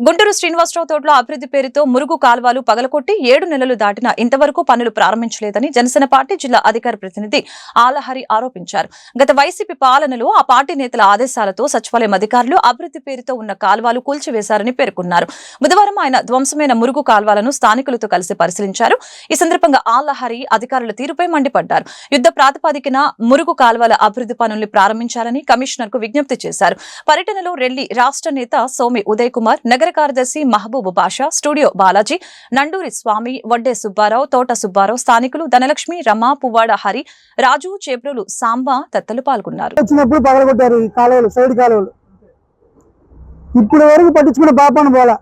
గుంటూరు శ్రీనివాసరావు తోటలో అభివృద్ధి పేరుతో మురుగు కాల్వలు పగలకొట్టి ఏడు నెలలు దాటినా ఇంతవరకు పనులు ప్రారంభించలేదని జనసేన పార్టీ జిల్లా అధికార ప్రతినిధి ఆలహరి ఆరోపించారు. గత వైసీపీ పాలనలో ఆ పార్టీ నేతల ఆదేశాలతో సచివాలయం అధికారులు అభివృద్ధి పేరుతో ఉన్న కాల్వాలు కూల్చివేశారని పేర్కొన్నారు. బుధవారం ఆయన ధ్వంసమైన మురుగు కాల్వాలను స్థానికులతో కలిసి పరిశీలించారు. ఈ సందర్భంగా ఆలహరి అధికారుల తీరుపై మండిపడ్డారు. యుద్ధ ప్రాతిపాదికన మురుగు కాల్వల అభివృద్ధి పనుల్ని ప్రారంభించాలని కమిషనర్కు విజ్ఞప్తి చేశారు. పర్యటనలో రెల్లి రాష్ట్ర నేత సోమి ఉదయ్ కుమార్ నగర కార్యదర్శి మహబూబ్ బాషా స్టూడియో బాలాజీ నండూరి స్వామి వడ్డే సుబ్బారావు తోట సుబ్బారావు స్థానికులు ధనలక్ష్మి రమ పువ్వాడ హరి రాజు చేబ్రోలు సాంబా తత్తలు పాల్గొన్నారు. వచ్చినప్పుడు పగలగొట్టారు ఈ కాలువలు సైడ్ కాలువలు. ఇప్పుడు వరకు పట్టించుకున్న పాపను పోలా.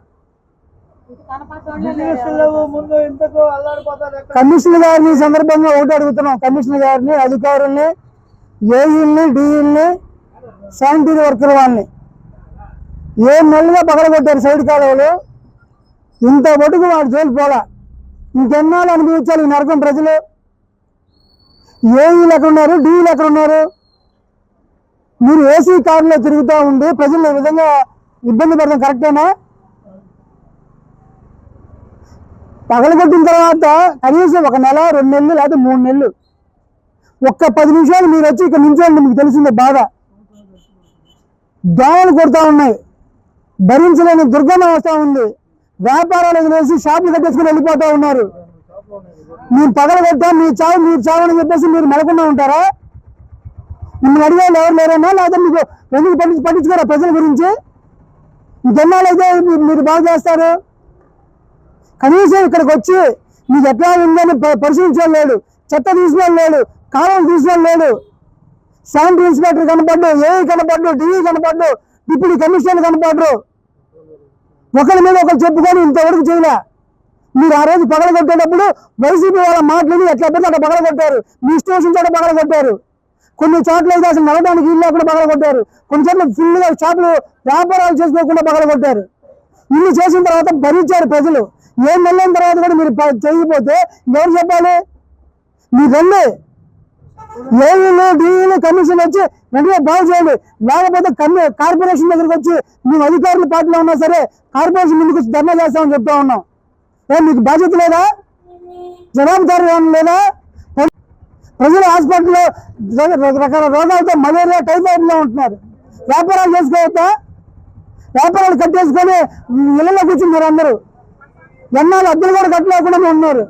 కమిషనర్ గారిని సందర్భంగా ఒకటి అడుగుతున్నాం. కమిషనర్ గారిని అధికారుల్ని ఏఈల్ని డిఈల్ని శానిటరీ వర్కర్ వాళ్ళని. ఏం నెలగా పగలగొట్టారు సైడ్ కాలువలు? ఇంత మటుకు వాడు జోలు పోలా. ఇంకెన్నాళ్ళు అనుభవించాలి ఈ నరకం ప్రజలు? ఏఈలు ఎక్కడ ఉన్నారు? డీఈలు ఎక్కడ ఉన్నారు? మీరు ఏసీ కారులో తిరుగుతూ ఉండి ప్రజలు ఈ విధంగా ఇబ్బంది పడడం కరెక్టేనా? పగలగొట్టిన తర్వాత కనీసం ఒక నెల రెండు నెలలు లేదా మూడు నెలలు. ఒక్క పది నిమిషాలు మీరు వచ్చి ఇక్కడ నించోండి మీకు తెలిసిందే బాధ. దోమలు కొడతా ఉన్నాయి. భరించలేని దుర్గమ అవస్థ ఉంది. వ్యాపారాలు వదిలేసి షాపులు కట్టేసుకుని వెళ్ళిపోతా ఉన్నారు. మేము పగలగొట్టాం మీ చావు మీరు చావు అని చెప్పేసి మీరు మెలకుండా ఉంటారా? మిమ్మల్ని అడిగేవాళ్ళు ఎవరు లేరన్నా? లేదా మీకు ఎందుకు పట్టించు పట్టించుకోరా ప్రజల గురించి? ఇంకెన్నాళ్ళైతే మీరు- మీరు బాగు చేస్తారు. కనీసం ఇక్కడికి వచ్చి మీకు ఎట్లా ఉందని పరిశీలించడం లేడు. చెత్త తీసుకోవడం లేడు. కాలం తీసుకోవడం లేడు. శానిటరీ ఇన్స్పెక్టర్ కనపడ్డు ఏఈ కనపడ్డు టీవీ కనపడ్డు డిప్యూటీ కమిషనర్ కనపడరు ఒకరి మీద ఒకరు చెప్పుకొని ఇంతవరకు చేయలే. మీరు ఆ రోజు పగలగొట్టేటప్పుడు వైసీపీ వాళ్ళ మాటలు ఎట్లా పడితే అట్లా పగలగొట్టారు. మీ స్టేషన్ చోట పగలగొట్టారు. కొన్ని చోట్ల అయితే అసలు నడవడానికి ఇల్లు లేకుండా పగలగొట్టారు. కొన్ని చోట్ల ఫుల్గా షాపులు వ్యాపారాలు చేసుకోకుండా పగలగొట్టారు. ఇల్లు చేసిన తర్వాత భరించారు ప్రజలు. ఏం వెళ్ళిన తర్వాత కూడా మీరు ప- చేయకపోతే ఎవరు చెప్పాలి? మీరు రెండే. ఏఈలు డిఈలు కమిషన్ వచ్చి వెంటనే బాగు చేయండి. లేకపోతే కార్పొరేషన్ దగ్గరికి వచ్చి మేము అధికారుల పార్టీలో ఉన్నా సరే కార్పొరేషన్ ముందుకు వచ్చి ధర్నా చేస్తామని చెప్తా ఉన్నాం. ఏ మీకు బాధ్యత లేదా? జవాబుదారీ లేదా? ప్రజలు హాస్పిటల్లో రకరకాల రోగాలతో మలేరియా టైఫాయిడ్లో ఉంటున్నారు. వ్యాపారాలు చేసుకోవద్దా వ్యాపారాలు కట్టేసుకొని ఇళ్ళలో కూర్చున్నారు అందరూ. ఎన్నాళ్ళు అద్దెలు కూడా కట్టలేకుండా ఉన్నారు.